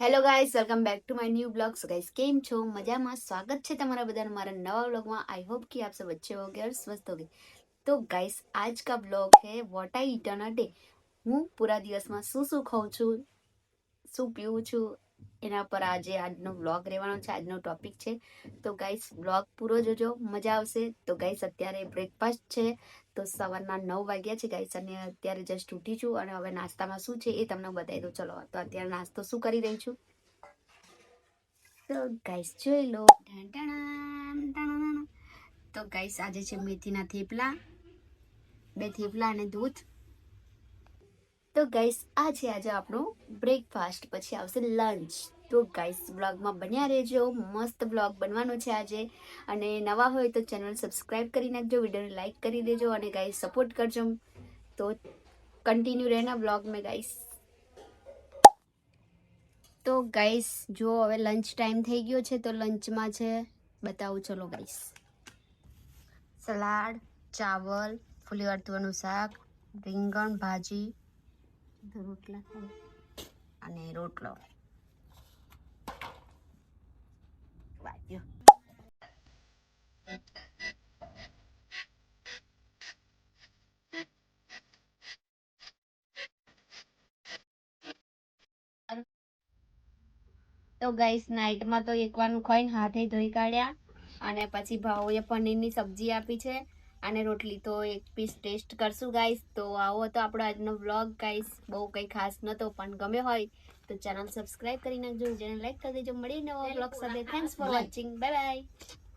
Hello guys welcome back to my new blog so guys કેમ છો? મજામાં? સ્વાગત છે તમારા બધાને મારા નવા બ્લોગમાં આઈ હોપ કે આપ સબ અચ્છે હોગે ઓર સ્વસ્થ હોગે. તો ગાઈઝ આજ કા બ્લોગ હે વોટ આઈ ઇટર્ન અ ડે હું પૂરા દિવસમાં શું શું ખાઉં છું, શું પીવું છું એના પર આજે આજનો બ્લોગ રહેવાનો છે, આજનો ટોપિક છે. તો ગાઈસ બ્લોગ પૂરો જોજો, મજા આવશે. તો ગાઈસ અત્યારે બ્રેકફાસ્ટ છે, તો સવારના નવ વાગ્યા છે ગાઈસ અને અત્યારે જસ્ટ ઉઠી છું અને હવે નાસ્તામાં શું છે એ તમને બતાવી દઉં. ચલો, તો અત્યારે નાસ્તો શું કરી રહી છું? તો ગાઈસ જોઈ લો. તો ગાઈસ આજે છે મેથીના થેપલા. બે થેપલા અને દૂધ. તો ગાઈસ આ છે આજે આપણું બ્રેકફાસ્ટ પછી આવશે લંચ તો ગાઈસ બ્લોગમાં બન્યા રહેજો, મસ્ત બ્લોગ બનવાનો છે આજે. અને નવા હોય તો ચેનલ સબસ્ક્રાઈબ કરી નાખજો, વિડીયોને લાઈક કરી દેજો અને ગાઈસ સપોર્ટ કરજો. તો કન્ટિન્યુ રહેના બ્લોગ મેં ગાઈસ તો ગાઈસ જો હવે લંચ ટાઈમ થઈ ગયો છે, તો લંચમાં છે, બતાવું, ચલો ગાઈસ સલાડ, ચાવલ, ફુલી વળતુવાનું શાક, રીંગણ, ભાજી રોટલા થાય અને રોટલો. તો ગાઈસ નાઇટમાં તો એકવાનું ખાઈને હાથે ધોઈ કાઢ્યા અને પછી ભાવોએ પનીરની સબ્જી આપી છે. અને રોટલી તો એક પીસ ટેસ્ટ કરશું ગાઈસ તો આવો હતો આપણો આજનો વ્લોગ ગાઈસ બહુ કંઈ ખાસ નહોતો પણ ગમે હોય તો ચેનલ સબસ્ક્રાઇબ કરી નાખજો જેને લાઈક કરી દેજો. મળી નવો વ્લોગ સાથે. Thanks for watching bye bye